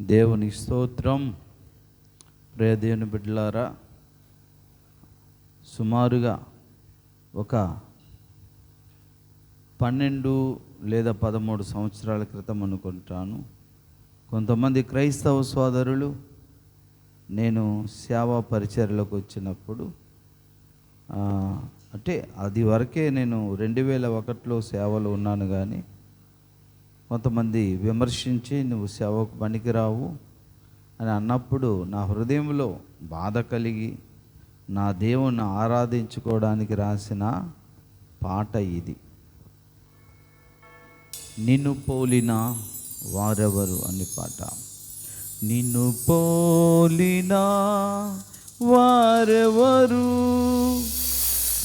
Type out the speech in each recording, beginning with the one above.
దేవుని స్తోత్రం. ప్రేదేవుని బిడ్డలారా సుమారుగా ఒక పన్నెండు లేదా పదమూడు సంవత్సరాల క్రితం అనుకుంటాను. కొంతమంది క్రైస్తవ సోదరులు నేను సేవా పరిచర్లకు వచ్చినప్పుడు అంటే అది వరకే నేను రెండు వేల ఒకటిలో సేవలు ఉన్నాను కానీ కొంతమంది విమర్శించి నువ్వు సేవకు పనికిరావు అని అన్నప్పుడు నా హృదయంలో బాధ కలిగి నా దేవుణ్ణి ఆరాధించుకోవడానికి రాసిన పాట ఇది. నిన్ను పోలిన వారెవరు అని పాట. నిన్ను పోలిన వారెవరు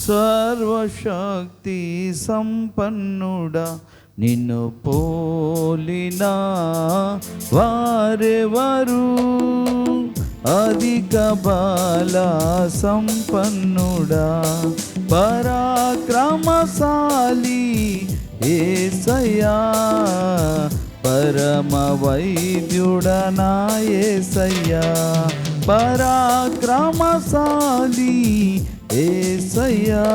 సర్వశక్తి సంపన్నుడా నిన్ను పోలిన వారెవరు? అధిక బాల సంపన్నుడా పరాక్రమశాలి ఏసయ్యా పరమ వైద్యుడనా ఏసయ్యా పరాక్రమశాలి ఏసయ్యా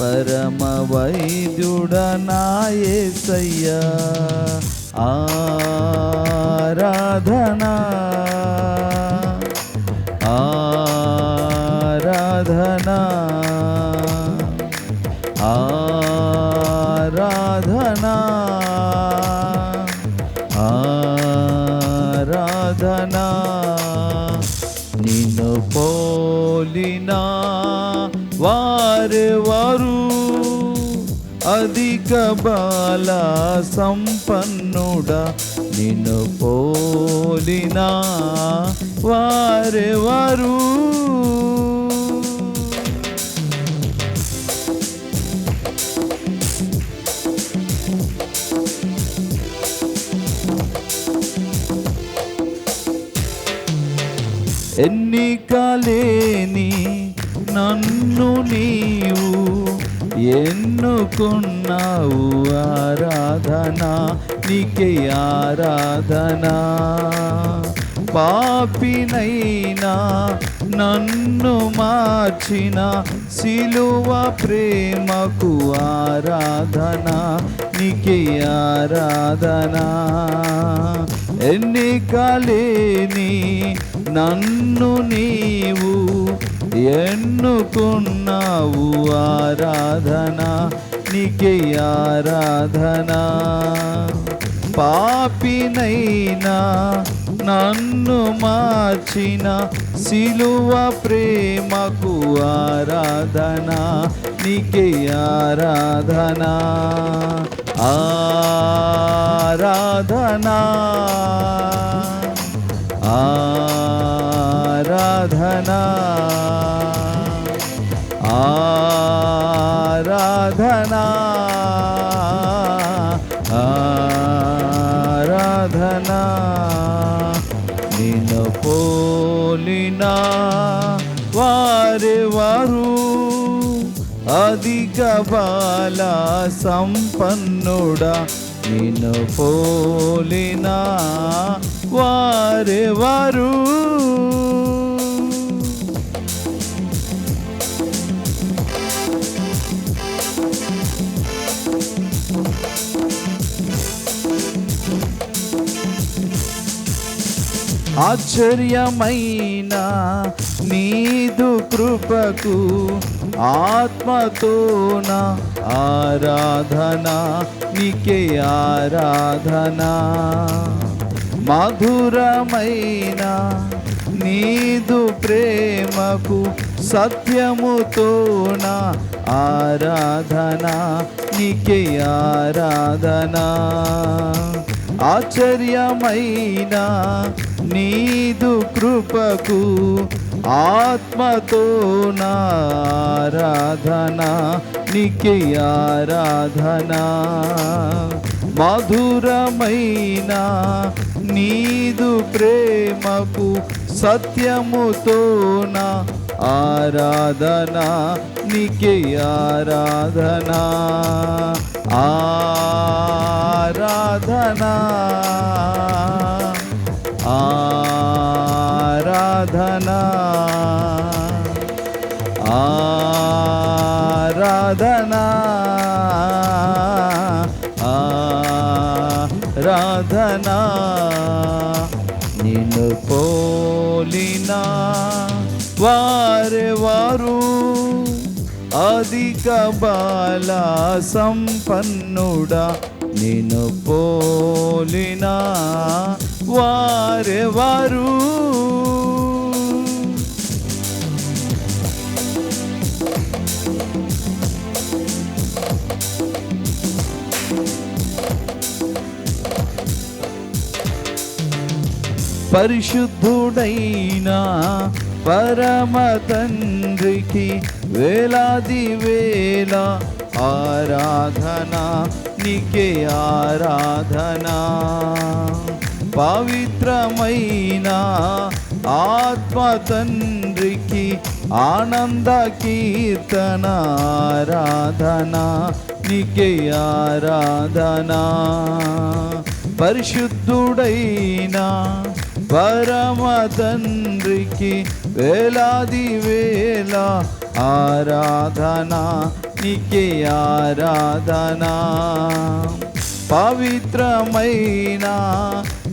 పరమ వైద్యుడనా ఏసయ్యా ఆరాధనా. ఆరాధనా. ఆరాధనా. బాల సంపన్నుడా నిన్ను పోలిన వారెవరు ఎన్నికలేని నన్ను నీవు ఎన్నుకున్నావు ఆరాధన? నీకే ఆరాధన. పాపినైనా నన్ను మార్చిన సిలువ ప్రేమకు ఆరాధన? నీకే ఆరాధన. ఎన్నికలేని నన్ను నీవు ఎన్నుకున్నావు ఆరాధన నీకే ఆరాధన. పాపినైనా నన్ను మార్చిన సిలువ ప్రేమకు ఆరాధన నీకే ఆరాధన. ఆరాధన. ఆరాధనా. ఆరాధనా ఆరాధనా నిన్ను పోలిన వారెవరు అధిక బాల సంపన్నుడా. నిన్ను పోలిన వారెవరు ఆశ్చర్యమైన నీదు కృపకు ఆత్మతోన ఆరాధన నీకే ఆరాధన. మధురమైన నీదు ప్రేమకు సత్యముతోన ఆరాధన నీకే ఆరాధన. ఆశ్చర్యమైన నీదు కృపకు ఆత్మతో నారాధన నికి ఆరాధన. మధురమైన నీదు ప్రేమకు సత్యముతో నా ఆరాధన నికి ఆరాధన. ఆరాధనా. ఆరాధనా. ఆరాధనా. ఆరాధనా. నిన్ను పోలిన వారెవారు అధిక బాల సంపన్నుడా. నిన్ను పోలిన వారెవారు పరిశుద్ధుడైన పరమ తండ్రికి వేలాది వేల ఆరాధన నీకే ఆరాధన. పవిత్రమైన ఆత్మ తండ్రికి ఆనంద కీర్తన ఆరాధన. నీకే ఆరాధన. పరిశుద్ధుడైన పరమ తండ్రికి వేలాది వేల ఆరాధన నీకే ఆరాధన. పవిత్రమైన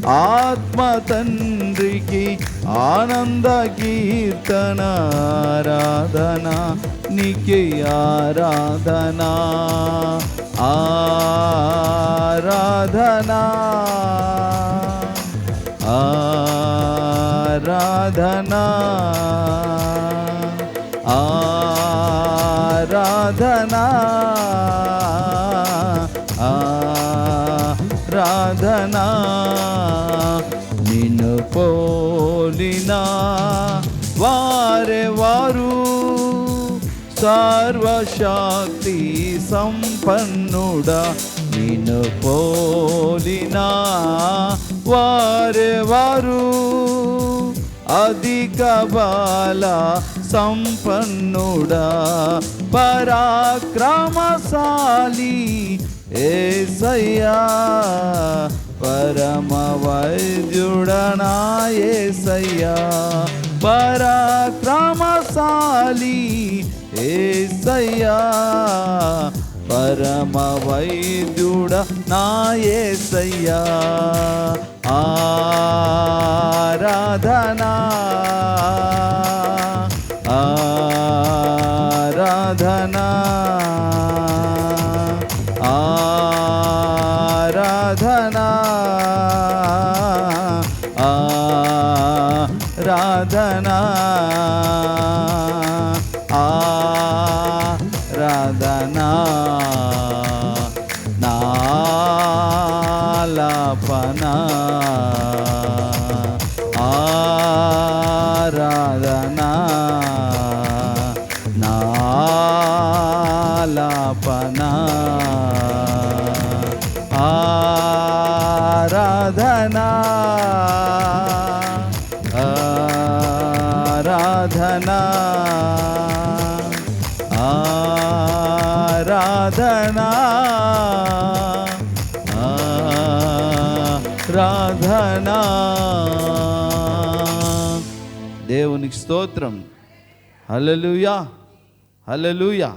ఆత్మ తండ్రికి ఆనంద కీర్తన ఆరాధన నీకే ఆరాధన. ఆరాధనా. ఆరాధనా. ఆరాధనా. ఆరాధనా. నిన్ను పోలినా వారే వారు సర్వశక్తి సంపన్నుడా. నిన్ను పోలినా వారే వారు అధిక బాల సంపన్నుడా పరాక్రమశాలి ఏసయ్యా పరమ వైద్యుడనా ఏసయ్యా పరాక్రమశాలి ఏసయ్యా. పరమ వైద్యుడ నాయసయ్యా. ఆరాధనా. ఆరాధనా. ఆరాధనా ఆరాధనా. దేవునికి స్తోత్రం. హలలుయా హలలుయా